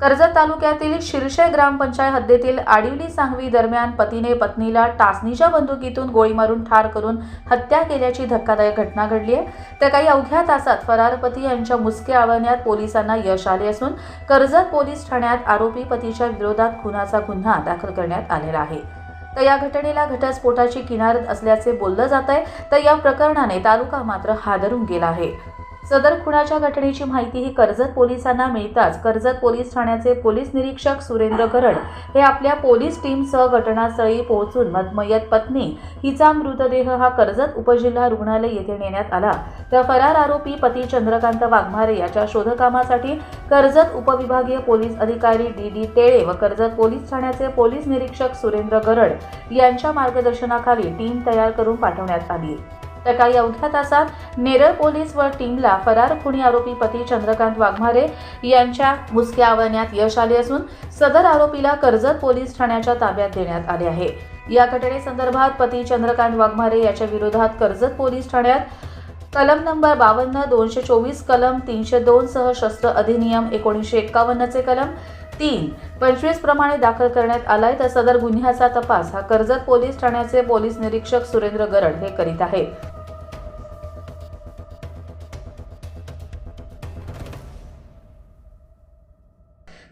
कर्जत तालुक्यातील शिरशे ग्रामपंचायत हद्दीतील आडिवली सांगवी दरम्यान पतीने पत्नीला टाचणीच्या बंदुकीतून गोळी मारून ठार करून हत्या केल्याची धक्कादायक घटना घडली आहे. त्या काही अवघ्या तासात फरार पती यांच्या मुसक्या आवळण्यात पोलिसांना यश आले असून कर्जत पोलीस ठाण्यात आरोपी पतीच्या विरोधात खुनाचा गुन्हा दाखल करण्यात आलेला आहे. तर या घटनेला घटस्फोटाची किनारत असल्याचे बोललं जात आहे तर या प्रकरणाने तालुका मात्र हादरून गेला आहे. सदर खुनाच्या घटनेची माहिती ही कर्जत पोलिसांना मिळताच. कर्जत पोलीस ठाण्याचे पोलीस निरीक्षक सुरेंद्र गरड हे आपल्या पोलीस टीमसह घटनास्थळी पोहोचून मदमयत पत्नी हिचा मृतदेह हा कर्जत उपजिल्हा रुग्णालय येथे नेण्यात आला. तर फरार आरोपी पती चंद्रकांत वाघमारे याच्या शोधकामासाठी कर्जत उपविभागीय पोलीस अधिकारी डी डी टेळे व कर्जत पोलीस ठाण्याचे पोलीस निरीक्षक सुरेंद्र गरड यांच्या मार्गदर्शनाखाली टीम तयार करून पाठवण्यात आली. सकाळी अवघ्या तासात नेरळ पोलीस व टीमला फरार खुणी आरोपी पती चंद्रकांत वाघमारे यांच्या मुसक्या आवळण्यात यश आले असून सदर आरोपीला कर्जत पोलीस ठाण्याच्या ताब्यात देण्यात आले आहे. या घटनेसंदर्भात पती चंद्रकांत वाघमारे याच्या विरोधात कर्जत पोलीस ठाण्यात कलम नंबर बावन्न दोनशे चोवीस कलम तीनशे दोन सह शस्त्र अधिनियम एकोणीसशे एक्कावन्नचे कलम तीन पंचवीस प्रमाणे दाखल करण्यात आलाय तर सदर गुन्ह्याचा तपास हा कर्जत पोलीस ठाण्याचे पोलीस निरीक्षक सुरेंद्र गरड हे करीत आहेत.